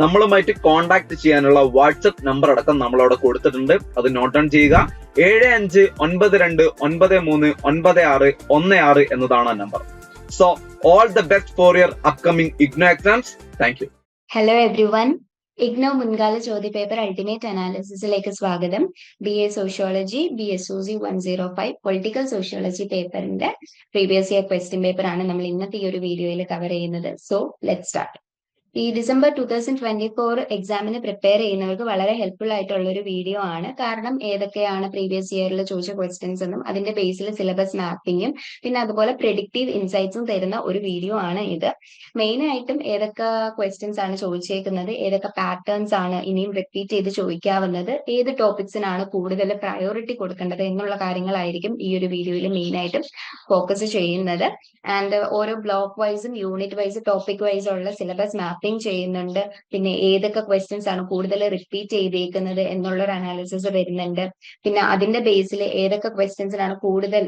നമ്മളുമായിട്ട് കോൺടാക്ട് ചെയ്യാനുള്ള WhatsApp number അടക്കം നമ്മൾ അവിടെ കൊടുത്തിട്ടുണ്ട്. അത് നോട്ട് ഡൗൺ ചെയ്യുക. ഏഴ് അഞ്ച് ഒൻപത് രണ്ട് ഒൻപത് മൂന്ന് ഒൻപത് ആറ് ഒന്ന് ആറ് എന്നതാണ് ആ number so all the best for your upcoming IGNOU exams thank you hello everyone IGNOU മുൻകാല ചോദ്യ പേപ്പർ അൾട്ടിമേറ്റ് അനാലിസിസിലേക്ക് സ്വാഗതം. B A sociology B S O C one zero five political sociology പേപ്പറിന്റെ പ്രീവിയസ് ഇയർ ക്വസ്റ്റ്യൻ പേപ്പർ ആണ് നമ്മൾ ഇന്നത്തെ ഈ ഒരു വീഡിയോയിൽ കവർ ചെയ്യുന്നത്. സോ ലെറ്റ് സ്റ്റാർട്ട് ഈ December two thousand twenty four എക്സാമിന് പ്രിപ്പയർ ചെയ്യുന്നവർക്ക് വളരെ ഹെൽപ്ഫുൾ ആയിട്ടുള്ള ഒരു വീഡിയോ ആണ്. കാരണം ഏതൊക്കെയാണ് പ്രീവിയസ് ഇയറിൽ ചോദിച്ച ക്വസ്റ്റ്യൻസ് എന്നും അതിന്റെ ബേസിൽ സിലബസ് മാപ്പിങ്ങും പിന്നെ അതുപോലെ പ്രെഡിക്റ്റീവ് ഇൻസൈറ്റ്സും തരുന്ന ഒരു വീഡിയോ ആണ് ഇത്. മെയിൻ ആയിട്ടും ഏതൊക്കെ ക്വസ്റ്റ്യൻസ് ആണ് ചോദിച്ചേക്കുന്നത് ഏതൊക്കെ പാറ്റേൺസ് ആണ് ഇനിയും റിപ്പീറ്റ് ചെയ്ത് ചോദിക്കാവുന്നത് ഏത് ടോപ്പിക്സിനാണ് കൂടുതൽ പ്രയോറിറ്റി കൊടുക്കേണ്ടത് എന്നുള്ള കാര്യങ്ങളായിരിക്കും ഈ ഒരു വീഡിയോയിൽ മെയിൻ ആയിട്ടും ഫോക്കസ് ചെയ്യുന്നത്. ആൻഡ് ഓരോ ബ്ലോക്ക് വൈസും യൂണിറ്റ് വൈസ് ടോപ്പിക് വൈസ് ഉള്ള സിലബസ് മാപ്പിംഗ് ചെയ്യുന്നുണ്ട്. പിന്നെ ഏതൊക്കെ ക്വസ്റ്റ്യൻസ് ആണ് കൂടുതൽ റിപ്പീറ്റ് ചെയ്തേക്കുന്നത് എന്നുള്ള ഒരു അനാലിസിസ് വരുന്നുണ്ട്. പിന്നെ അതിന്റെ ബേസിൽ ഏതൊക്കെ ക്വസ്റ്റ്യൻസിനാണ് കൂടുതൽ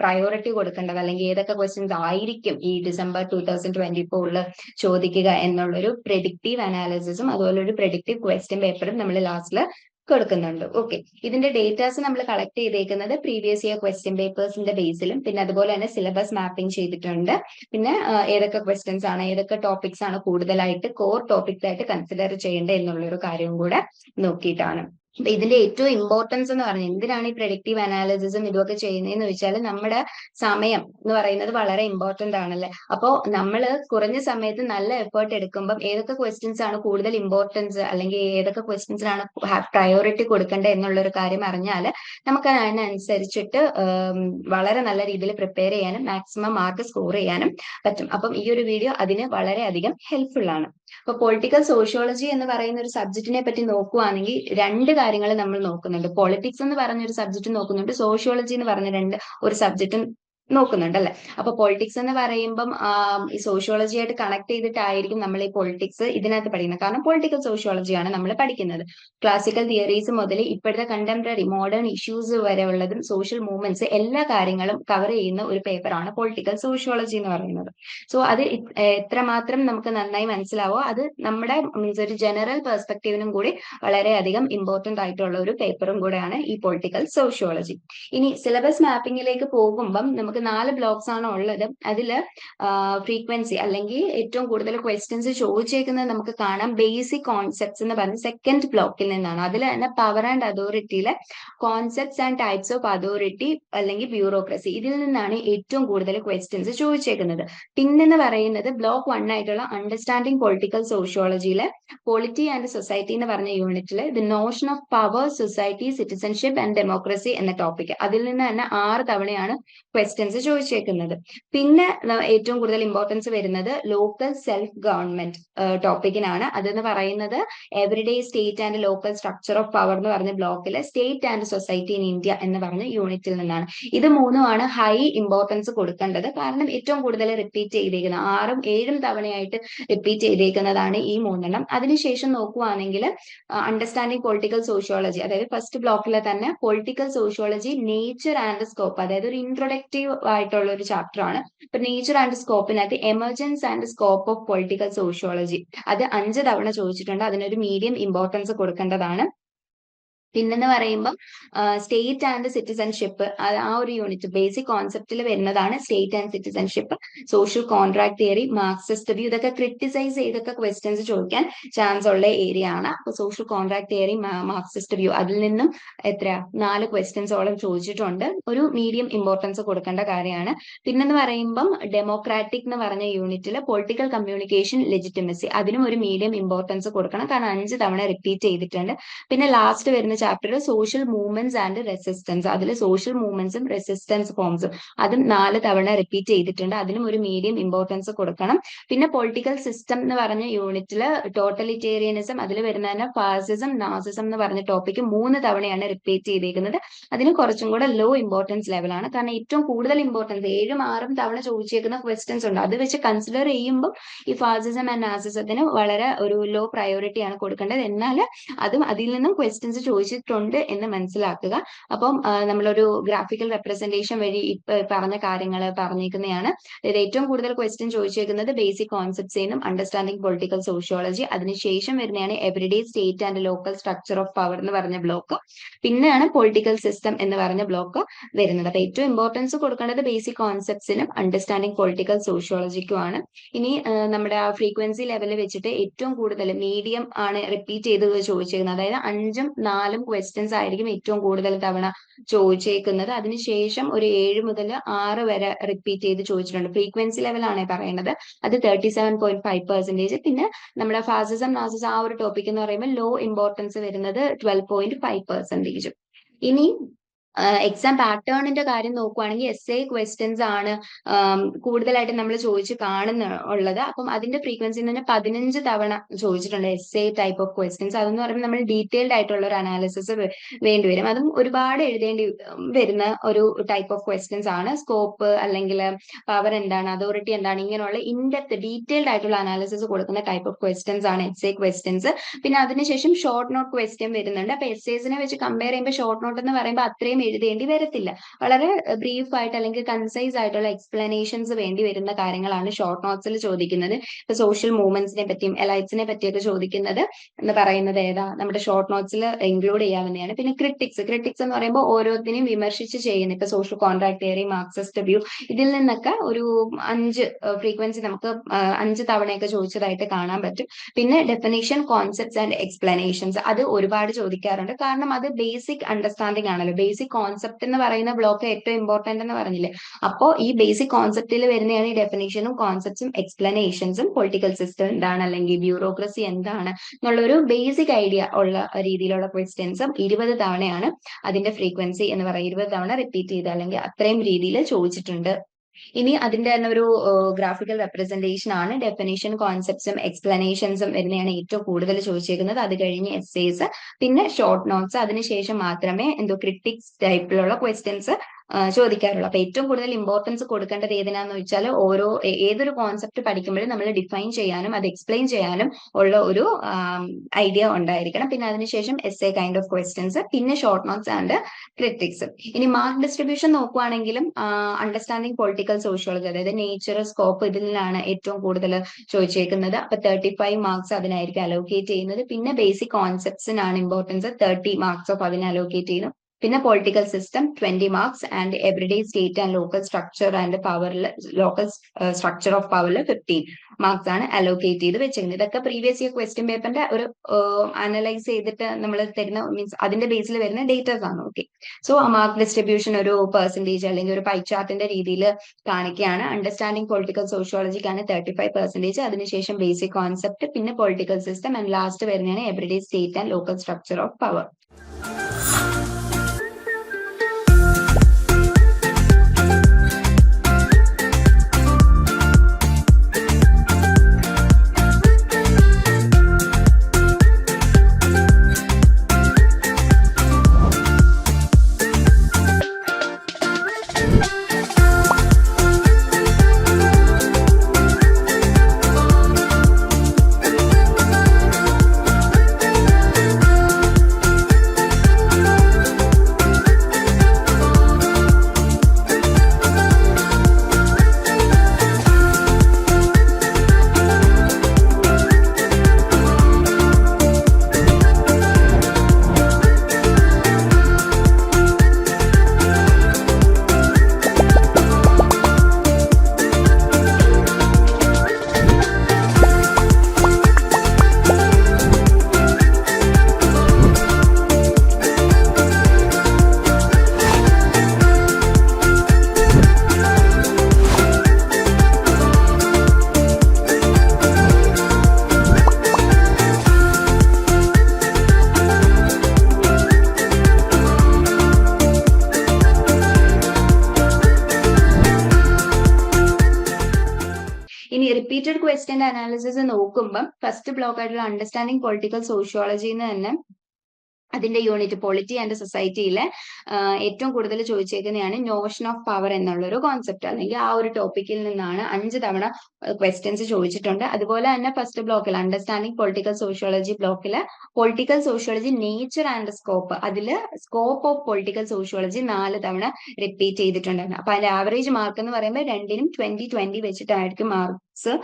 പ്രയോറിറ്റി കൊടുക്കേണ്ടത്? അല്ലെങ്കിൽ ഏതൊക്കെ ക്വസ്റ്റ്യൻസ് ആയിരിക്കും ഈ ഡിസംബർ ടൂ തൗസൻഡ് ട്വന്റി ഫോറിൽ ചോദിക്കുക എന്നുള്ളൊരു പ്രെഡിക്റ്റീവ് അനാലിസിസും അതുപോലെ ഒരു പ്രെഡിക്റ്റീവ് ക്വസ്റ്റ്യൻ പേപ്പറും നമ്മൾ ലാസ്റ്റിൽ കൊടുക്കുന്നുണ്ട്. ഓക്കെ ഇതിന്റെ ഡേറ്റാസ് നമ്മൾ കളക്ട് ചെയ്തേക്കുന്നത് പ്രീവിയസ് ഇയർ ക്വസ്റ്റ്യൻ പേപ്പേഴ്സിന്റെ ബേസിലും പിന്നെ അതുപോലെ തന്നെ സിലബസ് മാപ്പിംഗ് ചെയ്തിട്ടുണ്ട്. പിന്നെ ഏതൊക്കെ ക്വസ്റ്റ്യൻസ് ആണ് ഏതൊക്കെ ടോപ്പിക്സ് ആണ് കൂടുതലായിട്ട് കോർ ടോപ്പിക്സ് ആയിട്ട് കൺസിഡർ ചെയ്യേണ്ടത് എന്നുള്ളൊരു കാര്യവും കൂടെ നോക്കിയിട്ടാണ്. ഇതിന്റെ ഏറ്റവും ഇമ്പോർട്ടൻസ് എന്ന് പറഞ്ഞാൽ എന്തിനാണ് ഈ പ്രൊഡക്റ്റീവ് അനാലിസിസും ഇതൊക്കെ ചെയ്യുന്നതെന്ന് വെച്ചാൽ നമ്മുടെ സമയം എന്ന് പറയുന്നത് വളരെ ഇമ്പോർട്ടന്റ് ആണല്ലേ? അപ്പോ നമ്മൾ കുറഞ്ഞ സമയത്ത് നല്ല എഫേർട്ട് എടുക്കുമ്പോൾ ഏതൊക്കെ ക്വസ്റ്റ്യൻസ് ആണ് കൂടുതൽ ഇമ്പോർട്ടൻസ് അല്ലെങ്കിൽ ഏതൊക്കെ ക്വസ്റ്റ്യൻസിനാണ് പ്രയോറിറ്റി കൊടുക്കേണ്ടത് എന്നുള്ള ഒരു കാര്യം അറിഞ്ഞാൽ നമുക്ക് അതിനനുസരിച്ചിട്ട് വളരെ നല്ല രീതിയിൽ പ്രിപ്പയർ ചെയ്യാനും മാക്സിമം മാർക്ക് സ്കോർ ചെയ്യാനും പറ്റും. അപ്പം ഈ ഒരു വീഡിയോ അതിന് വളരെയധികം ഹെൽപ്ഫുൾ ആണ്. അപ്പൊ പൊളിറ്റിക്കൽ സോഷ്യോളജി എന്ന് പറയുന്ന ഒരു സബ്ജക്റ്റിനെ പറ്റി നോക്കുവാണെങ്കിൽ രണ്ട് കാര്യങ്ങൾ നമ്മൾ നോക്കുന്നുണ്ട്. പൊളിറ്റിക്സ് എന്ന് പറഞ്ഞ ഒരു സബ്ജക്റ്റ് നോക്കുന്നുണ്ട്. സോഷ്യോളജി എന്ന് പറഞ്ഞ രണ്ട് ഒരു സബ്ജക്റ്റും നോക്കുന്നുണ്ട് അല്ലെ അപ്പൊ പൊളിറ്റിക്സ് എന്ന് പറയുമ്പം ഈ സോഷ്യോളജി ആയിട്ട് കണക്ട് ചെയ്തിട്ടായിരിക്കും നമ്മൾ ഈ പൊളിറ്റിക്സ് ഇതിനകത്ത് പഠിക്കുന്നത്. കാരണം പൊളിറ്റിക്കൽ സോഷ്യോളജിയാണ് നമ്മൾ പഠിക്കുന്നത്. ക്ലാസിക്കൽ തിയറീസ് മുതൽ ഇപ്പോഴത്തെ കണ്ടംപററി മോഡേൺ ഇഷ്യൂസ് വരെ ഉള്ളതും സോഷ്യൽ മൂവ്മെന്റ്സ് എല്ലാ കാര്യങ്ങളും കവർ ചെയ്യുന്ന ഒരു പേപ്പറാണ് പൊളിറ്റിക്കൽ സോഷ്യോളജി എന്ന് പറയുന്നത്. സോ അത് എത്രമാത്രം നമുക്ക് നന്നായി മനസ്സിലാവോ അത് നമ്മുടെ മീൻസ് ഒരു ജനറൽ പെർസ്പെക്റ്റീവിനും കൂടി വളരെയധികം ഇമ്പോർട്ടന്റ് ആയിട്ടുള്ള ഒരു പേപ്പറും കൂടെയാണ് ഈ പൊളിറ്റിക്കൽ സോഷ്യോളജി ഇനി സിലബസ് മാപ്പിംഗിലേക്ക് പോകുമ്പം നമുക്ക് നാല് ബ്ലോക്സ് ആണ് ഉള്ളത്. അതിൽ ഫ്രീക്വൻസി അല്ലെങ്കിൽ ഏറ്റവും കൂടുതൽ ക്വസ്റ്റ്യൻസ് ചോദിച്ചേക്കുന്നത് നമുക്ക് കാണാം. ബേസിക് കോൺസെപ്റ്റ്സ് എന്ന് പറഞ്ഞ സെക്കൻഡ് ബ്ലോക്കിൽ നിന്നാണ്. അതിൽ തന്നെ power and അതോറിറ്റിയിലെ concepts and types of authority അല്ലെങ്കിൽ ബ്യൂറോക്രസി ഇതിൽ നിന്നാണ് ഏറ്റവും കൂടുതൽ ക്വസ്റ്റ്യൻസ് ചോദിച്ചേക്കുന്നത്. പിന്നെന്ന് പറയുന്നത് ബ്ലോക്ക് വൺ ആയിട്ടുള്ള അണ്ടർസ്റ്റാൻഡിങ് പൊളിറ്റിക്കൽ സോഷ്യോളജിയിലെ പൊളിറ്റി ആൻഡ് സൊസൈറ്റി എന്ന് പറഞ്ഞ യൂണിറ്റിൽ the notion of power society citizenship and democracy എന്ന ടോപ്പിക് അതിൽ നിന്ന് തന്നെ ആറ് തവണയാണ് ക്വസ്റ്റ്യൻസ് ചോദിച്ചേക്കുന്നത്. പിന്നെ ഏറ്റവും കൂടുതൽ ഇമ്പോർട്ടൻസ് വരുന്നത് ലോക്കൽ സെൽഫ് ഗവൺമെന്റ് ടോപ്പിക്കിനാണ് അതെന്ന് പറയുന്നത് everyday state and local structure of power എന്ന് പറഞ്ഞ ബ്ലോക്കിലെ state and society in India എന്ന് പറഞ്ഞ യൂണിറ്റിൽ നിന്നാണ്. ഇത് മൂന്നുമാണ് ഹൈ ഇമ്പോർട്ടൻസ് കൊടുക്കേണ്ടത്. കാരണം ഏറ്റവും കൂടുതൽ റിപ്പീറ്റ് ചെയ്തേക്കുന്നത് ആറും ഏഴും തവണയായിട്ട് റിപ്പീറ്റ് ചെയ്തേക്കുന്നതാണ് ഈ മൂന്നെണ്ണം. അതിനുശേഷം നോക്കുവാണെങ്കിൽ അണ്ടർസ്റ്റാൻഡിങ് പൊളിറ്റിക്കൽ സോഷ്യോളജി അതായത് ഫസ്റ്റ് ബ്ലോക്കിലെ തന്നെ political sociology nature and scope അതായത് ഒരു ഇൻട്രൊഡക്റ്റീവ് ആയിട്ടുള്ള ഒരു ചാപ്റ്റർ ആണ് ഇപ്പൊ nature and സ്കോപ്പിനകത്ത് emergence and scope of political sociology അത് അഞ്ച് തവണ ചോദിച്ചിട്ടുണ്ട്. അതിനൊരു മീഡിയം ഇമ്പോർട്ടൻസ് കൊടുക്കേണ്ടതാണ്. പിന്നെന്ന് പറയുമ്പോൾ സ്റ്റേറ്റ് ആൻഡ് സിറ്റിസൺഷിപ്പ് ആ ഒരു യൂണിറ്റ് ബേസിക് കോൺസെപ്റ്റിൽ വരുന്നതാണ് state and citizenship social contract theory Marxist view ഇതൊക്കെ ക്രിട്ടിസൈസ് ചെയ്തൊക്കെ ക്വസ്റ്റ്യൻസ് ചോദിക്കാൻ ചാൻസ് ഉള്ള ഏരിയ ആണ്. അപ്പൊ social contract theory Marxist view അതിൽ നിന്നും എത്ര നാല് ക്വസ്റ്റ്യൻസോളം ചോദിച്ചിട്ടുണ്ട്. ഒരു മീഡിയം ഇമ്പോർട്ടൻസ് കൊടുക്കേണ്ട കാര്യമാണ്. പിന്നെന്ന് പറയുമ്പം ഡെമോക്രാറ്റിക് എന്ന് പറഞ്ഞ യൂണിറ്റിൽ പൊളിറ്റിക്കൽ കമ്മ്യൂണിക്കേഷൻ ലെജിറ്റിമസി അതിനും ഒരു മീഡിയം ഇമ്പോർട്ടൻസ് കൊടുക്കണം. കാരണം അഞ്ച് തവണ റിപ്പീറ്റ് ചെയ്തിട്ടുണ്ട്. പിന്നെ ലാസ്റ്റ് വരുന്ന chapter social movements and resistance അതിൽ സോഷ്യൽ മൂവ്മെന്റ്സും റെസിസ്റ്റൻസ് ഫോംസും അതും നാല് തവണ റിപ്പീറ്റ് ചെയ്തിട്ടുണ്ട്. അതിനും ഒരു മീഡിയം ഇമ്പോർട്ടൻസ് കൊടുക്കണം. പിന്നെ പൊളിറ്റിക്കൽ സിസ്റ്റം എന്ന് പറഞ്ഞ യൂണിറ്റിൽ ടോട്ടലിറ്റേറിയനിസം അതിൽ വരുന്ന തന്നെ ഫാസിസം നാസിസം എന്ന് പറഞ്ഞ ടോപ്പിക് മൂന്ന് തവണയാണ് റിപ്പീറ്റ് ചെയ്തേക്കുന്നത്. അതിന് കുറച്ചും കൂടെ ലോ ഇമ്പോർട്ടൻസ് ലെവലാണ് കാരണം ഏറ്റവും കൂടുതൽ ഇമ്പോർട്ടൻസ് ഏഴും ആറും തവണ ചോദിച്ചേക്കുന്ന ക്വസ്റ്റ്യൻസ് ഉണ്ട്. അത് വെച്ച് കൺസിഡർ ചെയ്യുമ്പോൾ ഈ ഫാസിസം ആൻഡ് നാസിസത്തിന് വളരെ ഒരു ലോ പ്രയോറിറ്റിയാണ് കൊടുക്കേണ്ടത്. എന്നാൽ അതും അതിൽ നിന്നും ക്വസ്റ്റ്യൻസ് ചോദിച്ചിട്ടുണ്ട് എന്ന് മനസ്സിലാക്കുക. അപ്പം നമ്മളൊരു ഗ്രാഫിക്കൽ റെപ്രസെന്റേഷൻ വഴി പറഞ്ഞ കാര്യങ്ങൾ പറഞ്ഞേക്കുന്നതാണ്. അതായത് ഏറ്റവും കൂടുതൽ ക്വസ്റ്റ്യൻ ചോദിച്ചേക്കുന്നത് ബേസിക് കോൺസെപ്റ്റ്സ് നിന്നും അണ്ടർസ്റ്റാൻഡിംഗ് പൊളിറ്റിക്കൽ സോഷ്യോളജി അതിനുശേഷം വരുന്നതാണ് everyday state and local structure of power എന്ന് പറഞ്ഞ ബ്ലോക്ക് പിന്നെയാണ് പൊളിറ്റിക്കൽ സിസ്റ്റം എന്ന് പറഞ്ഞ ബ്ലോക്ക് വരുന്നത്. അപ്പൊ ഏറ്റവും ഇമ്പോർട്ടൻസ് കൊടുക്കേണ്ടത് ബേസിക് കോൺസെപ്റ്റ്സിനും അണ്ടർസ്റ്റാൻഡിങ് പൊളിറ്റിക്കൽ സോഷ്യോളജിക്കുമാണ് ഇനി നമ്മുടെ ആ ഫ്രീക്വൻസി ലെവലിൽ വെച്ചിട്ട് ഏറ്റവും കൂടുതൽ മീഡിയം ആണ് റിപ്പീറ്റ് ചെയ്ത് ചോദിച്ചിരിക്കുന്നത് അതായത് അഞ്ചും നാലും ക്വസ്റ്റ്യൻസ് ആയിരിക്കും ഏറ്റവും കൂടുതൽ തവണ ചോദിച്ചേക്കുന്നത്. അതിനുശേഷം ഒരു ഏഴ് മുതൽ ആറ് വരെ റിപ്പീറ്റ് ചെയ്ത് ചോദിച്ചിട്ടുണ്ട്. ഫ്രീക്വൻസി ലെവലാണ് പറയുന്നത് അത് thirty seven point five percentage പിന്നെ നമ്മുടെ ഫാസിസം നാസിസം ആ ഒരു ടോപ്പിക് എന്ന് പറയുമ്പോൾ ലോ ഇമ്പോർട്ടൻസ് വരുന്നത് ട്വൽവ് പോയിന്റ് ഫൈവ് പെർസെന്റേജും ഇനി എക്സാം പാറ്റേണിന്റെ കാര്യം നോക്കുവാണെങ്കിൽ എസ് ഐ ക്വസ്റ്റ്യൻസ് ആണ് കൂടുതലായിട്ട് നമ്മൾ ചോദിച്ച് കാണുന്ന ഉള്ളത്. അപ്പം അതിന്റെ ഫ്രീക്വൻസി തന്നെ പതിനഞ്ച് തവണ ചോദിച്ചിട്ടുണ്ട് S I type of questions അതെന്ന് പറയുമ്പോൾ നമ്മൾ ഡീറ്റെയിൽഡ് ആയിട്ടുള്ള ഒരു അനാലിസിസ് വേണ്ടി വരും. അതും ഒരുപാട് എഴുതേണ്ടി വരുന്ന ഒരു ടൈപ്പ് ഓഫ് ക്വസ്റ്റ്യൻസ് ആണ്. സ്കോപ്പ് അല്ലെങ്കിൽ പവർ എന്താണ് അതോറിറ്റി എന്താണ് ഇങ്ങനെയുള്ള ഇൻഡെപ്ത് ഡീറ്റെയിൽഡ് ആയിട്ടുള്ള അനാലിസിസ് കൊടുക്കുന്ന ടൈപ്പ് ഓഫ് ക്വസ്റ്റ്യൻസ് ആണ് എസ് ഐ ക്വസ്റ്റ്യൻസ് പിന്നെ അതിനുശേഷം ഷോർട്ട് നോട്ട് ക്വസ്റ്റ്യൻ വരുന്നുണ്ട്. അപ്പൊ എസ് ഐസിനെ വെച്ച് കമ്പയർ ചെയ്യുമ്പോൾ ഷോർട്ട് നോട്ട് എന്ന് പറയുമ്പോൾ അത്രയും എഴുതേണ്ടി വരത്തില്ല. വളരെ ബ്രീഫ് ആയിട്ട് അല്ലെങ്കിൽ കൺസൈസ് ആയിട്ടുള്ള എക്സ്പ്ലനേഷൻസ് വേണ്ടി വരുന്ന കാര്യങ്ങളാണ് ഷോർട്ട് നോട്ട്സിൽ ചോദിക്കുന്നത്. ഇപ്പൊ സോഷ്യൽ മൂവ്മെന്റ്സിനെ പറ്റിയും എലൈറ്റ്സിനെ പറ്റിയൊക്കെ ചോദിക്കുന്നത് എന്ന് പറയുന്നത് ഏതാ? നമ്മുടെ ഷോർട്ട് നോട്ട്സിൽ ഇൻക്ലൂഡ് ചെയ്യാവുന്നതാണ്. പിന്നെ ക്രിട്ടിക്സ് ക്രിട്ടിക്സ് എന്ന് പറയുമ്പോൾ ഓരോത്തിനെയും വിമർശിച്ച് ചെയ്യുന്ന ഇപ്പൊ social contract theory Marxist view ഇതിൽ നിന്നൊക്കെ ഒരു അഞ്ച് ഫ്രീക്വൻസി നമുക്ക് അഞ്ച് തവണയൊക്കെ ചോദിച്ചതായിട്ട് കാണാൻ പറ്റും. പിന്നെ ഡെഫിനേഷൻ കോൺസെപ്റ്റ്സ് ആൻഡ് എക്സ്പ്ലനേഷൻസ് അത് ഒരുപാട് ചോദിക്കാറുണ്ട്. കാരണം അത് ബേസിക് അണ്ടർസ്റ്റാൻഡിംഗ് ആണല്ലോ. ബേസിക് കോൺസെപ്റ്റ് എന്ന് പറയുന്ന ബ്ലോക്ക് ഏറ്റവും ഇമ്പോർട്ടന്റ് എന്ന് പറഞ്ഞില്ലേ? അപ്പോ ഈ ബേസിക് കോൺസെപ്റ്റിൽ വരുന്നതാണ് ഈ ഡെഫിനേഷനും കോൺസെപ്റ്റ്സും എക്സ്പ്ലനേഷൻസും പൊളിറ്റിക്കൽ സിസ്റ്റം എന്താണ്? അല്ലെങ്കിൽ ബ്യൂറോക്രസി എന്താണ്? എന്നുള്ള ഒരു ബേസിക് ഐഡിയ ഉള്ള രീതിയിലുള്ള ക്വസ്റ്റ്യൻസും ഇരുപത് തവണയാണ് അതിന്റെ ഫ്രീക്വൻസി എന്ന് പറയുന്നത്. ഇരുപത് തവണ റിപ്പീറ്റ് ചെയ്ത് അല്ലെങ്കിൽ അത്രയും രീതിയിൽ ചോദിച്ചിട്ടുണ്ട്. ഇനി അതിന്റെ തന്നെ ഒരു ഗ്രാഫിക്കൽ റെപ്രസെന്റേഷൻ ആണ്. ഡെഫിനേഷൻ കോൺസെപ്റ്റ്സും എക്സ്പ്ലനേഷൻസും വരുന്നതാണ് ഏറ്റവും കൂടുതൽ ചോദിച്ചേക്കുന്നത്. അത് കഴിഞ്ഞ് എസ്സേസ് പിന്നെ ഷോർട്ട് നോട്ട്സ് അതിനുശേഷം മാത്രമേ എന്തോ ക്രിട്ടിക്സ് ടൈപ്പിലുള്ള ക്വസ്റ്റ്യൻസ് ചോദിക്കാറുള്ളൂ. അപ്പൊ ഏറ്റവും കൂടുതൽ ഇമ്പോർട്ടൻസ് കൊടുക്കേണ്ടത് ഏതിനാന്ന് വെച്ചാൽ ഓരോ ഏതൊരു കോൺസെപ്റ്റ് പഠിക്കുമ്പോഴും നമ്മൾ ഡിഫൈൻ ചെയ്യാനും അത് എക്സ്പ്ലെയിൻ ചെയ്യാനും ഉള്ള ഒരു ഐഡിയ ഉണ്ടായിരിക്കണം. പിന്നെ അതിനുശേഷം S A kind of questions പിന്നെ ഷോർട്ട് നോട്ട്സ് ആൻഡ് ക്രിറ്റിക്സ് ഇനി മാർക്ക് ഡിസ്ട്രിബ്യൂഷൻ നോക്കുവാണെങ്കിലും അണ്ടർസ്റ്റാൻഡിങ് പൊളിറ്റിക്കൽ സോഷ്യോളജി അതായത് നേച്ചർ സ്കോപ്പ് ഇതിലാണ് ഏറ്റവും കൂടുതൽ ചോദിച്ചേക്കുന്നത്. അപ്പൊ തേർട്ടി ഫൈവ് മാർക്സ് അതിനായിരിക്കും അലോക്കേറ്റ് ചെയ്യുന്നത്. പിന്നെ ബേസിക് കോൺസെപ്റ്റ്സിനാണ് ഇമ്പോർട്ടൻസ് തേർട്ടി മാർക്സ് ഓഫ് അതിന് അലോക്കേറ്റ് ചെയ്യുന്നു പിന്നെ political system twenty marks and everyday state and local structure and പവറിൽ ലോക്കൽ സ്ട്രക്ചർ ഓഫ് പവറിൽ ഫിഫ്റ്റീൻ മാർക്സ് ആണ് അലോക്കേറ്റ് ചെയ്ത് വെച്ചിരിക്കുന്നത് ഇതൊക്കെ പ്രീവിയസ് ഇയർ ക്വസ്റ്റ്യൻ പേപ്പറിന്റെ ഒരു അനലൈസ് ചെയ്തിട്ട് നമ്മൾ തരുന്ന മീൻസ് അതിന്റെ ബേസിൽ വരുന്ന ഡേറ്റാസ് ആണ് ഓക്കെ സോ ആ മാർക്ക് ഡിസ്ട്രിബ്യൂഷൻ ഒരു പെർസെന്റേജ് അല്ലെങ്കിൽ ഒരു പൈ ചാർട്ടിന്റെ രീതിയിൽ കാണിക്കുകയാണ്. അണ്ടർസ്റ്റാൻഡിംഗ് പൊളിറ്റിക്കൽ സോഷ്യോളജിക്കാണ് തേർട്ടി ഫൈവ് പെർസെന്റേജ് അതിനുശേഷം ബേസിക് കോൺസെപ്റ്റ് പിന്നെ പൊളിറ്റിക്കൽ സിസ്റ്റം ആൻഡ് ലാസ്റ്റ് വരുന്നതാണ് everyday state and local structure of power ഇനി റിപ്പീറ്റഡ് ക്വസ്റ്റ്യൻ അനാലിസിസ് നോക്കുമ്പം ഫസ്റ്റ് ബ്ലോക്ക് ആയിട്ടുള്ള അണ്ടർസ്റ്റാൻഡിങ് പൊളിറ്റിക്കൽ സോഷ്യോളജിന്ന് തന്നെ അതിന്റെ യൂണിറ്റ് പോളിറ്റി ആൻഡ് സൊസൈറ്റിയിലെ ഏറ്റവും കൂടുതൽ ചോദിച്ചേക്കുന്നതാണ് നോഷൻ ഓഫ് പവർ എന്നുള്ള ഒരു കോൺസെപ്റ്റ് അല്ലെങ്കിൽ ആ ഒരു ടോപ്പിക്കിൽ നിന്നാണ് അഞ്ച് തവണ ക്വസ്റ്റ്യൻസ് ചോദിച്ചിട്ടുണ്ട്. അതുപോലെ തന്നെ ഫസ്റ്റ് ബ്ലോക്കിൽ അണ്ടർസ്റ്റാൻഡിങ് പൊളിറ്റിക്കൽ സോഷ്യോളജി ബ്ലോക്കിൽ political sociology nature and scope അതിൽ സ്കോപ്പ് ഓഫ് പൊളിറ്റിക്കൽ സോഷ്യോളജി നാല് തവണ റിപ്പീറ്റ് ചെയ്തിട്ടുണ്ടായിരുന്നു അപ്പൊ അതിന്റെ ആവറേജ് മാർക്ക് എന്ന് പറയുമ്പോൾ രണ്ടിനും ട്വന്റി ട്വന്റി വെച്ചിട്ടായിരിക്കും മാർക്സ്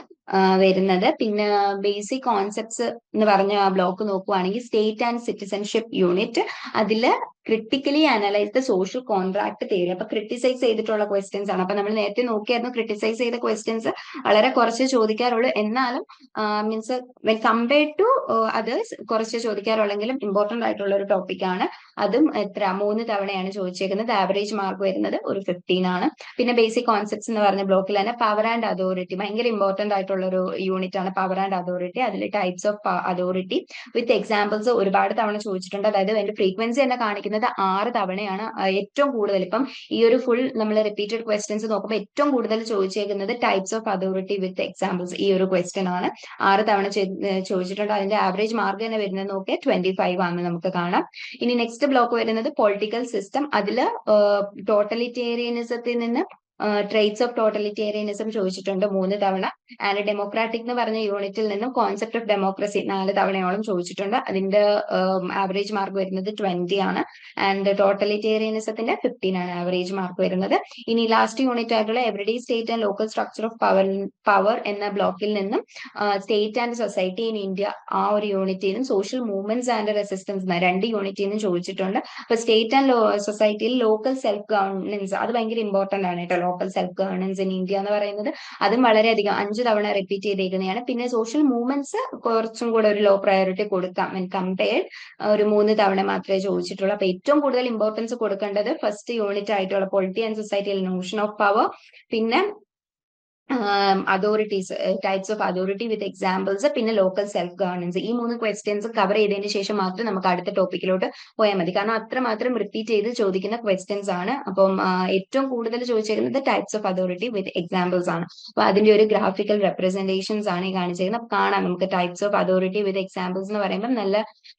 വരുന്നത്. പിന്നെ ബേസിക് കോൺസെപ്റ്റ്സ് എന്ന് പറഞ്ഞ ബ്ലോക്ക് നോക്കുവാണെങ്കിൽ സ്റ്റേറ്റ് ആൻഡ് സിറ്റിസൺഷിപ്പ് യൂണിറ്റ് അതിൽ critically analyse the social contract theory അപ്പൊ ക്രിട്ടിസൈസ് ചെയ്തിട്ടുള്ള ക്വസ്റ്റ്യൻസ് ആണ്. അപ്പൊ നമ്മൾ നേരത്തെ നോക്കിയായിരുന്നു ക്രിട്ടിസൈസ് ചെയ്ത ക്വസ്റ്റ്യൻസ് വളരെ കുറച്ച് ചോദിക്കാറുള്ളൂ. എന്നാലും means when compared to others കുറച്ച് ചോദിക്കാറുള്ളെങ്കിലും ഇമ്പോർട്ടന്റ് ആയിട്ടുള്ള ഒരു ടോപ്പിക് ആണ്. അതും എത്ര മൂന്ന് തവണയാണ് ചോദിച്ചേക്കുന്നത്. ആവറേജ് മാർക്ക് വരുന്നത് ഒരു ഫിഫ്റ്റീൻ ആണ്. പിന്നെ ബേസിക് കോൺസെപ്റ്റ്സ് എന്ന് പറഞ്ഞ ബ്ലോക്കിൽ തന്നെ പവർ ആൻഡ് അതോറിറ്റി ഭയങ്കര ഇമ്പോർട്ടന്റ് ആയിട്ടുള്ള ഒരു യൂണിറ്റ് ആണ് പവർ ആൻഡ് അതോറിറ്റി അതിൽ types of authority with examples ഒരുപാട് തവണ ചോദിച്ചിട്ടുണ്ട്. അതായത് അതിന്റെ ഫ്രീക്വൻസി തന്നെ കാണിക്കുന്നത് ആറ് തവണയാണ്. ഏറ്റവും കൂടുതൽ ഇപ്പം ഈ ഒരു ഫുൾ നമ്മൾ റിപ്പീറ്റഡ് ക്വസ്റ്റ്യൻസ് നോക്കുമ്പോൾ ഏറ്റവും കൂടുതൽ ചോദിച്ചേക്കുന്നത് types of authority with examples ഈ ഒരു ക്വസ്റ്റ്യൻ ആണ്. ആറ് തവണ ചോദിച്ചിട്ടുണ്ട്. അതിന്റെ ആവറേജ് മാർക്ക് തന്നെ വരുന്നത് നോക്കിയാൽ ട്വന്റി ഫൈവ് ആണ് നമുക്ക് കാണാം. ഇനി നെക്സ്റ്റ് ബ്ലോക്ക് വരുന്നത് പൊളിറ്റിക്കൽ സിസ്റ്റം അതിൽ ടോട്ടലിറ്റേറിയനിസത്തിൽ നിന്ന് ട്രേറ്റ്സ് ഓഫ് ടോട്ടലിറ്റേറിയനിസം ചോദിച്ചിട്ടുണ്ട് മൂന്ന് തവണ. ആൻഡ് ഡെമോക്രാറ്റിക് എന്ന് പറഞ്ഞ യൂണിറ്റിൽ നിന്നും കോൺസെപ്റ്റ് ഓഫ് ഡെമോക്രസി നാല് തവണയോളം ചോദിച്ചിട്ടുണ്ട്. അതിന്റെ ആവറേജ് മാർക്ക് വരുന്നത് ട്വന്റി ആണ്. ആൻഡ് ടോട്ടലിറ്റേറിയനിസത്തിന്റെ ഫിഫ്റ്റീൻ ആണ് ആവറേജ് മാർക്ക് വരുന്നത്. ഇനി ലാസ്റ്റ് യൂണിറ്റ് ആയിട്ടുള്ള everyday state and local structure of power power എന്ന ബ്ലോക്കിൽ നിന്നും state and society in India ആ ഒരു യൂണിറ്റിൽ നിന്നും സോഷ്യൽ മൂവ്മെന്റ്സ് ആൻഡ് റെസിസ്റ്റൻസ് രണ്ട് യൂണിറ്റിൽ നിന്നും ചോദിച്ചിട്ടുണ്ട്. അപ്പൊ സ്റ്റേറ്റ് ആൻഡ് സൊസൈറ്റിയിൽ ലോക്കൽ സെൽഫ് ഗവർണൻസ് അത് ഭയങ്കര ഇമ്പോർട്ടന്റ് ആണ് കേട്ടോ. Local self governance in India എന്ന് പറയുന്നത് അതും വളരെയധികം അഞ്ചു തവണ റിപ്പീറ്റ് ചെയ്തേക്കുന്നതാണ്. പിന്നെ സോഷ്യൽ മൂവ്മെന്റ്സ് കുറച്ചും കൂടെ ഒരു ലോ പ്രയോറിറ്റി കൊടുക്കാം. കമ്പയർഡ് ഒരു മൂന്ന് തവണ മാത്രമേ ചോദിച്ചിട്ടുള്ളൂ. അപ്പൊ ഏറ്റവും കൂടുതൽ ഇമ്പോർട്ടൻസ് കൊടുക്കേണ്ടത് ഫസ്റ്റ് യൂണിറ്റ് ആയിട്ടുള്ള പൊളിറ്റി ആൻഡ് സൊസൈറ്റിയിൽ നോഷൻ ഓഫ് പവർ പിന്നെ authorities types of authority with examples പിന്നെ ലോക്കൽ സെൽഫ് ഗവർണൻസ് ഈ മൂന്ന് ക്വസ്റ്റ്യൻസ് കവർ ചെയ്തതിന് ശേഷം മാത്രം നമുക്ക് അടുത്ത ടോപ്പിക്കിലോട്ട് പോയാൽ മതി. കാരണം അത്രമാത്രം റിപ്പീറ്റ് ചെയ്ത് ചോദിക്കുന്ന ക്വസ്റ്റ്യൻസ് ആണ്. അപ്പം ഏറ്റവും കൂടുതൽ ചോദിച്ചിരിക്കുന്നത് types of authority with examples ആണ്. അപ്പൊ അതിന്റെ ഒരു ഗ്രാഫിക്കൽ റെപ്രസെന്റേഷൻസ് ആണ് ഈ കാണിച്ചിരിക്കുന്നത് കാണാം നമുക്ക് types of authority with examples എന്ന് പറയുമ്പോൾ നല്ല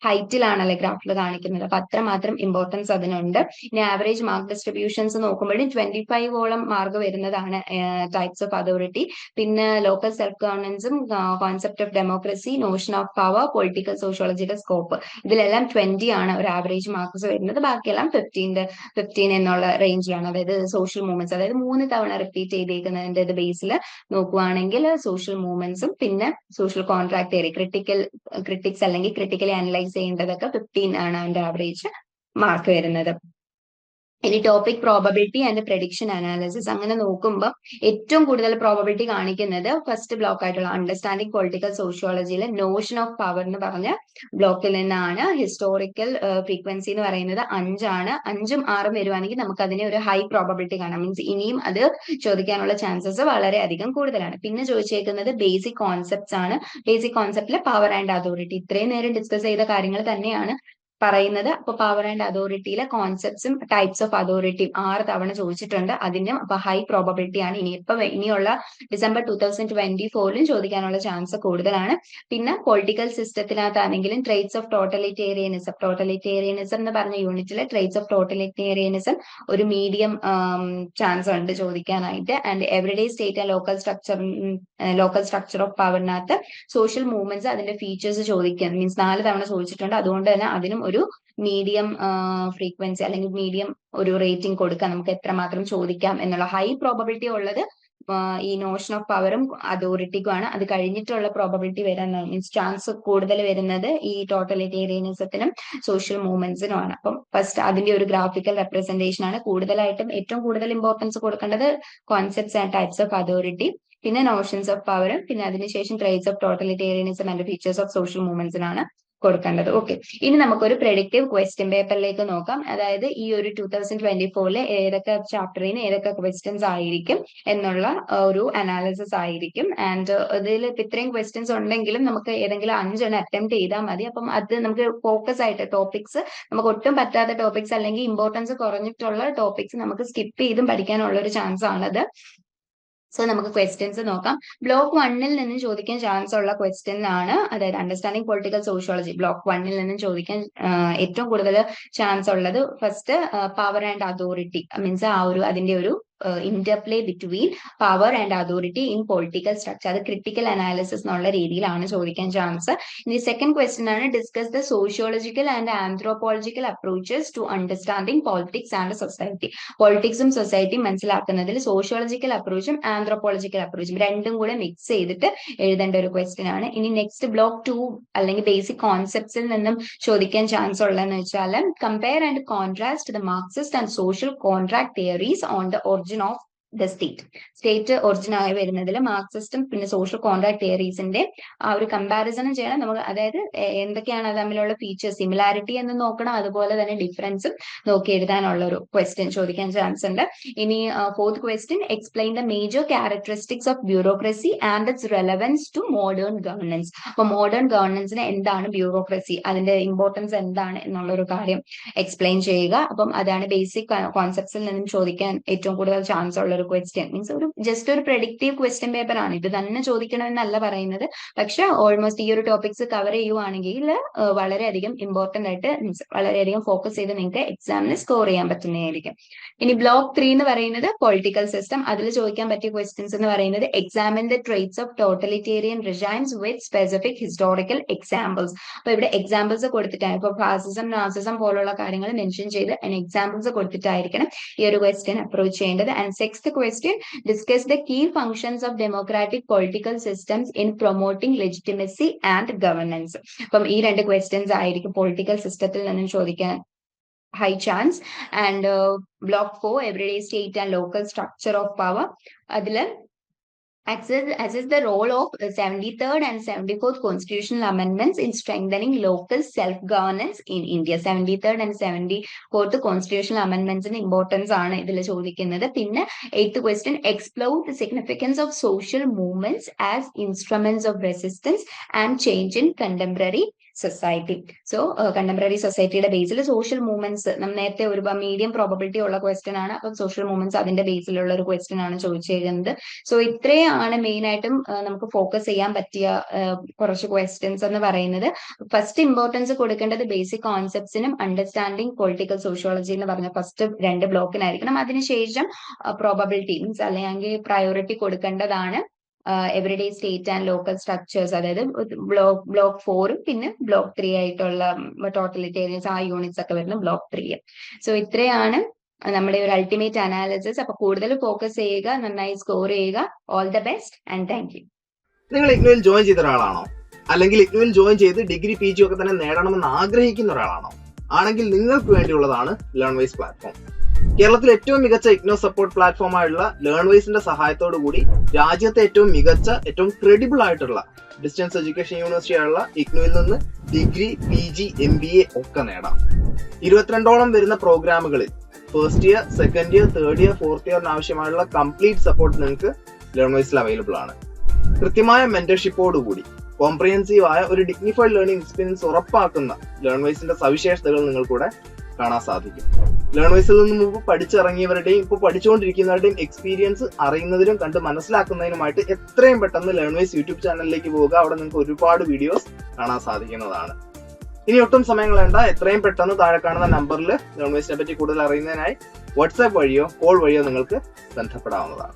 ഹൈറ്റിലാണല്ലേ ഗ്രാഫിൽ കാണിക്കുന്നത്. അപ്പൊ അത്രമാത്രം ഇമ്പോർട്ടൻസ് അതിനുണ്ട്. ഇനി ആവറേജ് മാർക്ക് ഡിസ്ട്രിബ്യൂഷൻസ് നോക്കുമ്പോഴും ട്വന്റി ഓളം മാർക്ക് വരുന്നതാണ് ടൈപ്സ് ഓഫ് അതോറിറ്റി പിന്നെ local self ഗവർണൻസും concept of democracy notion of power political sociological scope ഇതിലെല്ലാം ട്വന്റി ആണ് ഒരു ആവറേജ് മാർക്സ് വരുന്നത്. ബാക്കിയെല്ലാം ഫിഫ്റ്റീന്റെ ഫിഫ്റ്റീൻ എന്നുള്ള റേഞ്ചിലാണ് അതായത് സോഷ്യൽ മൂവ്മെന്റ്സ് അതായത് മൂന്ന് തവണ റിപ്പീറ്റ് ചെയ്തേക്കുന്നതിന്റെ ബേസിൽ നോക്കുവാണെങ്കിൽ സോഷ്യൽ മൂവ്മെന്റ്സും പിന്നെ social contract theory critical critics അല്ലെങ്കിൽ ക്രിട്ടിക്കലി അനലൈസ് ചെയ്യേണ്ടതൊക്കെ ഫിഫ്റ്റീൻ ആണ് അതിന്റെ ആവറേജ് മാർക്ക് വരുന്നത്. ഇനി topic probability and prediction analysis അങ്ങനെ നോക്കുമ്പോൾ ഏറ്റവും കൂടുതൽ പ്രോബബിലിറ്റി കാണിക്കുന്നത് ഫസ്റ്റ് ബ്ലോക്ക് ആയിട്ടുള്ള അണ്ടർസ്റ്റാൻഡിങ് പൊളിറ്റിക്കൽ സോഷ്യോളജിയിലെ നോഷൻ ഓഫ് പവർ എന്ന് പറഞ്ഞ ബ്ലോക്കിൽ നിന്നാണ് ഹിസ്റ്റോറിക്കൽ ഫ്രീക്വൻസി എന്ന് പറയുന്നത് അഞ്ചാണ്. അഞ്ചും ആറും വരുവാണെങ്കിൽ നമുക്ക് അതിനെ ഒരു ഹൈ പ്രോബബിലിറ്റി കാണാം. മീൻസ് ഇനിയും അത് ചോദിക്കാനുള്ള ചാൻസസ് വളരെ അധികം കൂടുതലാണ്. പിന്നെ ചോദിച്ചേക്കുന്നത് ബേസിക് കോൺസെപ്റ്റ്സ് ആണ്. ബേസിക് കോൺസെപ്റ്റിലെ പവർ ആൻഡ് അതോറിറ്റി ഇത്രയും നേരം ഡിസ്കസ് ചെയ്ത കാര്യങ്ങൾ തന്നെയാണ് പറയുന്നത്. അപ്പൊ പവർ ആൻഡ് അതോറിറ്റിയിലെ കോൺസെപ്റ്റ്സും ടൈപ്സ് ഓഫ് അതോറിറ്റിയും ആറ് തവണ ചോദിച്ചിട്ടുണ്ട്. അതിനും അപ്പൊ ഹൈ പ്രോബബിലിറ്റി ആണ്. ഇനി ഇനിയുള്ള ഡിസംബർ ടൂ തൗസൻഡ് ട്വന്റി ഫോറിലും ചോദിക്കാനുള്ള ചാൻസ് കൂടുതലാണ്. പിന്നെ പൊളിറ്റിക്കൽ സിസ്റ്റത്തിനകത്താണെങ്കിലും ട്രേറ്റ്സ് ഓഫ് ടോട്ടലിറ്റേറിയനിസം ടോട്ടലിറ്റേറിയനിസം എന്ന് പറഞ്ഞ യൂണിറ്റിലെ ട്രേറ്റ്സ് ഓഫ് ടോട്ടലിറ്റേറിയനിസം ഒരു മീഡിയം ചാൻസ് ഉണ്ട് ചോദിക്കാനായിട്ട്. And everyday state and local structure local structure of പവറിനകത്ത് social movements അതിന്റെ ഫീച്ചേഴ്സ് ചോദിക്കാൻ മീൻസ് നാല് തവണ ചോദിച്ചിട്ടുണ്ട്. അതുകൊണ്ട് തന്നെ അതിനും ഒരു മീഡിയം ഫ്രീക്വൻസി അല്ലെങ്കിൽ മീഡിയം ഒരു റേറ്റിംഗ് കൊടുക്കാം നമുക്ക് എത്രമാത്രം ചോദിക്കാം എന്നുള്ള ഹൈ പ്രോബബിലിറ്റി ഉള്ളത് ഈ നോഷൻ ഓഫ് പവറും അതോറിറ്റിക്കുമാണ് അത് കഴിഞ്ഞിട്ടുള്ള പ്രോബബിലിറ്റി വരാൻ മീൻസ് ചാൻസ് കൂടുതൽ വരുന്നത് ഈ ടോട്ടലിറ്റേറിയനിസത്തിനും സോഷ്യൽ മൂവ്മെന്റ്സിനും ആണ്. അപ്പം ഫസ്റ്റ് അതിന്റെ ഒരു ഗ്രാഫിക്കൽ റെപ്രസെന്റേഷൻ ആണ് കൂടുതലായിട്ടും ഏറ്റവും കൂടുതൽ ഇമ്പോർട്ടൻസ് കൊടുക്കേണ്ടത് concepts and types of authority പിന്നെ നോഷൻസ് ഓഫ് പവറും പിന്നെ അതിനുശേഷം trades of totalitarianism and features of social മൂവ്മെന്റ്സിനാണ് കൊടുക്കേണ്ടത്. ഓക്കെ ഇനി നമുക്കൊരു പ്രെഡിക്റ്റീവ് ക്വസ്റ്റ്യൻ പേപ്പറിലേക്ക് നോക്കാം. അതായത് ഈ ഒരു ടൂ തൗസൻഡ് ട്വന്റി ഫോറിൽ ഏതൊക്കെ ചാപ്റ്ററിന് ഏതൊക്കെ ക്വസ്റ്റ്യൻസ് ആയിരിക്കും എന്നുള്ള ഒരു അനാലിസിസ് ആയിരിക്കും. ആൻഡ് ഇതിൽ ഇത്രയും ക്വസ്റ്റ്യൻസ് ഉണ്ടെങ്കിലും നമുക്ക് ഏതെങ്കിലും അഞ്ചെണ്ണം അറ്റംപ്റ്റ് ചെയ്താൽ മതി. അപ്പം അത് നമുക്ക് ഫോക്കസ് ആയിട്ട് ടോപ്പിക്സ് നമുക്ക് ഒട്ടും പറ്റാത്ത ടോപ്പിക്സ് അല്ലെങ്കിൽ ഇമ്പോർട്ടൻസ് കുറഞ്ഞിട്ടുള്ള ടോപ്പിക്സ് നമുക്ക് സ്കിപ്പ് ചെയ്തും പഠിക്കാനുള്ള ഒരു ചാൻസ് ആണത്. സോ നമുക്ക് ക്വസ്റ്റ്യൻസ് നോക്കാം. ബ്ലോക്ക് വണ്ണിൽ നിന്നും ചോദിക്കാൻ ചാൻസ് ഉള്ള ക്വസ്റ്റ്യൻ ആണ് അതായത് അണ്ടർസ്റ്റാൻഡിങ് പൊളിറ്റിക്കൽ സോഷ്യോളജി ബ്ലോക്ക് വണ്ണിൽ നിന്നും ചോദിക്കാൻ ഏറ്റവും കൂടുതൽ ചാൻസ് ഉള്ളത് first power and authority means ആ ഒരു അതിന്റെ ഒരു interplay between power and authority in political structure അത് ക്രിട്ടിക്കൽ അനാലിസിസ് എന്നുള്ള രീതിയിലാണ് ചോദിക്കാൻ ചാൻസ് ഇനി സെക്കൻഡ് ക്വസ്റ്റ്യൻ ആണ്. Discuss the sociological and anthropological approaches to understanding politics and society പൊളിറ്റിക്സും സൊസൈറ്റിയും മനസ്സിലാക്കുന്നതിൽ സോഷ്യോളജിക്കൽ അപ്രോച്ചും ആന്ത്രോപോളജിക്കൽ അപ്രോച്ചും രണ്ടും കൂടെ മിക്സ് ചെയ്തിട്ട് എഴുതേണ്ട ഒരു ക്വസ്റ്റ്യൻ ആണ്. ഇനി നെക്സ്റ്റ് ബ്ലോക്ക് ടു അല്ലെങ്കിൽ ബേസിക് കോൺസെപ്റ്റ്സിൽ നിന്നും ചോദിക്കാൻ ചാൻസ് ഉള്ളതെന്ന് വെച്ചാൽ compare and contrast the Marxist and social contract theories on the origin of the state state ഒറിജിനായി വരുന്നതിൽ മാർക്സിസ്റ്റും പിന്നെ സോഷ്യൽ കോൺട്രാക്ട് തിയറീസിന്റെ ആ ഒരു കമ്പാരിസണും ചെയ്യണം. നമുക്ക് അതായത് എന്തൊക്കെയാണ് തമ്മിലുള്ള ഫീച്ചേഴ്സ് സിമിലാരിറ്റി എന്ന് നോക്കണം. അതുപോലെ തന്നെ ഡിഫറൻസും നോക്കി എഴുതാനുള്ള ഒരു ക്വസ്റ്റ്യൻ ചോദിക്കാൻ ചാൻസ് ഉണ്ട്. ഇനി fourth question explain the major characteristics of bureaucracy and its relevance to modern governance അപ്പൊ മോഡേൺ ഗവർണൻസിന് എന്താണ് ബ്യൂറോക്രസി അതിന്റെ ഇമ്പോർട്ടൻസ് എന്താണ് എന്നുള്ള ഒരു കാര്യം എക്സ്പ്ലെയിൻ ചെയ്യുക. അപ്പം അതാണ് ബേസിക് കോൺസെപ്റ്റ്സിൽ നിന്നും ചോദിക്കാൻ ഏറ്റവും കൂടുതൽ ചാൻസ് ഉള്ള ഒരു ക്വസ്റ്റ്യൻ മീൻസ് ഒരു ജസ്റ്റ് ഒരു പ്രഡിക്റ്റീവ് ക്വസ്റ്റ്യൻ പേപ്പർ ആണ്. ഇത് തന്നെ ചോദിക്കണമെന്നല്ല പറയുന്നത്. പക്ഷെ ഓൾമോസ്റ്റ് ഈ ഒരു ടോപ്പിക്സ് കവർ ചെയ്യുവാണെങ്കിൽ വളരെയധികം ഇമ്പോർട്ടന്റ് ആയിട്ട് മീൻസ് വളരെയധികം ഫോക്കസ് ചെയ്ത് നിങ്ങൾക്ക് എക്സാമിന് സ്കോർ ചെയ്യാൻ പറ്റുന്നതായിരിക്കും. ഇനി ബ്ലോക്ക് ത്രീ എന്ന് പറയുന്നത് പൊളിറ്റിക്കൽ സിസ്റ്റം അതിൽ ചോദിക്കാൻ പറ്റിയ ക്വസ്റ്റ്യൻസ് എന്ന് പറയുന്നത് examine the traits of totalitarian regimes with specific historical examples അപ്പൊ ഇവിടെ എക്സാമ്പിൾസ് കൊടുത്തിട്ടാണ്. ഇപ്പൊ ഫാസിസം നാസിസം പോലുള്ള കാര്യങ്ങൾ മെൻഷൻ ചെയ്ത് എക്സാമ്പിൾസ് കൊടുത്തിട്ടായിരിക്കണം ഈ ഒരു ക്വസ്റ്റ്യൻ അപ്രോച്ച് ചെയ്യേണ്ടത്. And six question discuss the key functions of democratic political systems in promoting legitimacy and governance അപ്പം ഈ രണ്ട് ക്വസ്റ്റ്യൻസ് ആയിരിക്കും പൊളിറ്റിക്കൽ സിസ്റ്റത്തിൽ നിന്നും ചോദിക്കാൻ high chance and uh, block 4 everyday state and local structure of power അതില് access assess the role of uh, 73rd and 74th constitutional amendments in strengthening local self governance in india. 73rd and 74th constitutional amendments ന് importance ആണ് ഇതിൽ ചോദിക്കുന്നത്. പിന്നെ eighth question explore the significance of social movements as instruments of resistance and change in contemporary society so contemporary സൊസൈറ്റിയുടെ ബേസിൽ social movements നേരത്തെ ഒരു medium probability ഉള്ള ക്വസ്റ്റ്യൻ ആണ്. അപ്പം സോഷ്യൽ മൂവ്മെന്റ്സ് അതിന്റെ ബേസിലുള്ള ഒരു ക്വസ്റ്റ്യൻ ആണ് ചോദിച്ചിരിക്കുന്നത് സോ ഇത്രയാണ് മെയിൻ ആയിട്ടും നമുക്ക് ഫോക്കസ് ചെയ്യാൻ പറ്റിയ കുറച്ച് ക്വസ്റ്റ്യൻസ് എന്ന് പറയുന്നത്. ഫസ്റ്റ് ഇമ്പോർട്ടൻസ് കൊടുക്കേണ്ടത് ബേസിക് കോൺസെപ്റ്റ്സിനും അണ്ടർസ്റ്റാൻഡിങ് പൊളിറ്റിക്കൽ സോഷ്യോളജി എന്ന് പറഞ്ഞ ഫസ്റ്റ് രണ്ട് ബ്ലോക്കിനായിരിക്കണം അതിനുശേഷം പ്രോബബിലിറ്റി മീൻസ് അല്ലെങ്കിൽ പ്രയോറിറ്റി കൊടുക്കേണ്ടതാണ് everyday state and local structures അതായത് ബ്ലോക്ക് ബ്ലോക്ക് ഫോറും പിന്നെ ബ്ലോക്ക് ത്രീ ആയിട്ടുള്ള ടോട്ടലിറ്റേറിയൻസ് ആ യൂണിറ്റ്സ് ഒക്കെ വരുന്ന ബ്ലോക്ക് ത്രീ സോ ഇത്രയാണ് നമ്മുടെ ഒരു അൾട്ടിമേറ്റ് അനാലിസിസ് അപ്പൊ കൂടുതൽ ഫോക്കസ് ചെയ്യുക നന്നായി സ്കോർ ചെയ്യുക. All the best and thank you നിങ്ങൾ ഇഗ്നോയിൽ ജോയിൻ ചെയ്ത ഒരാളാണോ? അല്ലെങ്കിൽ ഇഗ്നോയിൽ ജോയിൻ ചെയ്ത് ഡിഗ്രി പി ജി ഒക്കെ തന്നെ നേടണമെന്ന് ആഗ്രഹിക്കുന്ന ഒരാളാണോ? ആണെങ്കിൽ നിങ്ങൾക്ക് വേണ്ടിയുള്ളതാണ് ലേൺ വൈസ് പ്ലാറ്റ്ഫോം കേരളത്തിലെ ഏറ്റവും മികച്ച ഇഗ്നോ സപ്പോർട്ട് പ്ലാറ്റ്ഫോം പ്ലാറ്റ്ഫോമായുള്ള ലേൺ വൈസിന്റെ സഹായത്തോടു കൂടി രാജ്യത്തെ ഏറ്റവും മികച്ച ഏറ്റവും ക്രെഡിബിൾ ആയിട്ടുള്ള ഡിസ്റ്റൻസ് എഡ്യൂക്കേഷൻ യൂണിവേഴ്സിറ്റി ആയുള്ള ഇഗ്നോയിൽ നിന്ന് degree P G M B A ഒക്കെ നേടാം. ഇരുപത്തിരണ്ടോളം വരുന്ന പ്രോഗ്രാമുകളിൽ first year second year third year fourth ഇയറിന് ആവശ്യമായുള്ള കംപ്ലീറ്റ് സപ്പോർട്ട് നിങ്ങൾക്ക് ലേൺ വൈസിൽ അവൈലബിൾ ആണ്. കൃത്യമായ മെന്റർഷിപ്പോടുകൂടി കോംപ്രിഹെൻസീവ് ആയ ഒരു ഡിഗ്നിഫൈഡ് ലേണിംഗ് എക്സ്പീരിയൻസ് ഉറപ്പാക്കുന്ന ലേൺ വൈസിന്റെ സവിശേഷതകൾ നിങ്ങൾക്കൂടെ കാണാൻ സാധിക്കും. ലേൺ വൈസിൽ നിന്ന് മുമ്പ് പഠിച്ചിറങ്ങിയവരുടെയും ഇപ്പോൾ പഠിച്ചുകൊണ്ടിരിക്കുന്നവരുടെയും എക്സ്പീരിയൻസ് അറിയുന്നതിനും കണ്ട് മനസ്സിലാക്കുന്നതിനുമായിട്ട് എത്രയും പെട്ടെന്ന് ലേൺ വൈസ് യൂട്യൂബ് ചാനലിലേക്ക് പോവുക അവിടെ നിങ്ങൾക്ക് ഒരുപാട് വീഡിയോസ് കാണാൻ സാധിക്കുന്നതാണ്. ഇനി ഒട്ടും സമയം കളയണ്ട. എത്രയും പെട്ടെന്ന് താഴെ കാണുന്ന നമ്പറിൽ ലേൺ പറ്റി കൂടുതൽ അറിയുന്നതിനായി വാട്സാപ്പ് വഴിയോ കോൾ വഴിയോ നിങ്ങൾക്ക് ബന്ധപ്പെടാവുന്നതാണ്.